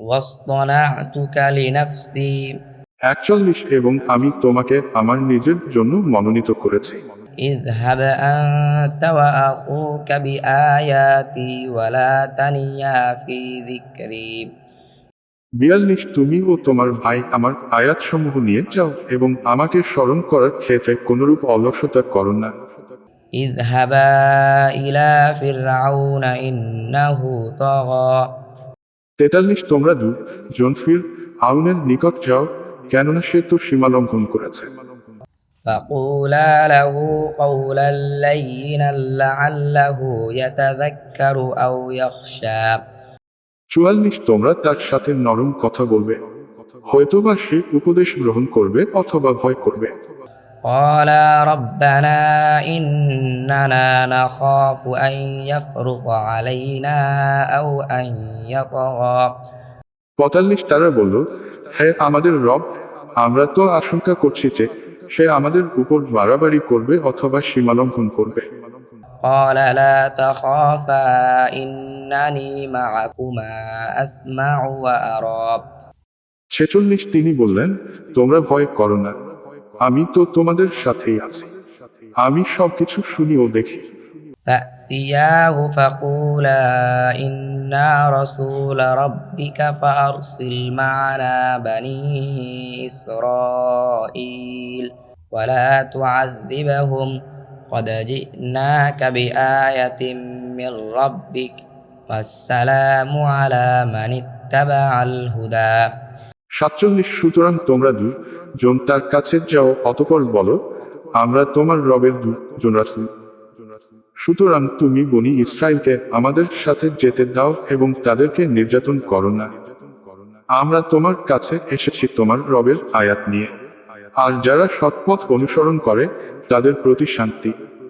واصطنعتك لنفسي একচল্লিশ এবং আমি তোমাকে আমার নিজের জন্য মনোনীত করেছি اذهب أنت وأخوك بآياتي ولا تنيا في ذكري বিয়াল্লিশ তুমি ও তোমার ভাই আমার আয়াতসমূহ নিয়ে যাও এবং আমাকে স্মরণ করার ক্ষেত্রে কোনরূপ অলসতা করো না اذهبا إلى فرعون إنه طغى তেতাল্লিশ তোমরা দু জনফির আউনের নিকট যাও কেননা সে তো সীমালঙ্ঘন করেছে فقولا له قولا لينا لعله يتذكر أو يخشى চুয়াল্লিশ তোমরা তার সাথে নরম কথা বলবে হয়তোবা সে উপদেশ গ্রহণ করবে অথবা ভয় করবে قالا ربنا إننا نخاف أن يفرط علينا أو أن يطغى পঁয়তাল্লিশ তারা বলল হ্যাঁ আমাদের রব আমরা তো আশঙ্কা করছি যে সে আমাদের উপর বাড়াবাড়ি করবে অথবা সীমালঙ্ঘন করবে قال لا تخافا إنني معكما أسمع وأرى ছেচল্লিশ তিনি বললেন তোমরা ভয় করো না আমি তো তোমাদের সাথেই আছি আমি সবকিছু শুনি ও দেখি فأتياه فقولا إنا رسول ربك فأرسل معنا بني إسرائيل ولا تعذبهم قد جئناك بآية من ربك والسلام على من اتبع الهدى সাতচল্লিশ সুতরাং তোমরা দু জন তার কাছে যাও, অতপর বলো, আমরা তোমার রবের দু জন সুতরাং তুমি বনি ইসরায়েলকে আমাদের সাথে যেতে দাও এবং তাদেরকে নির্যাতন করো না। আমরা তোমার কাছে এসেছি তোমার রবের আয়াত নিয়ে। আর যারা সৎপথ অনুসরণ করে, তাদের প্রতি শান্তি।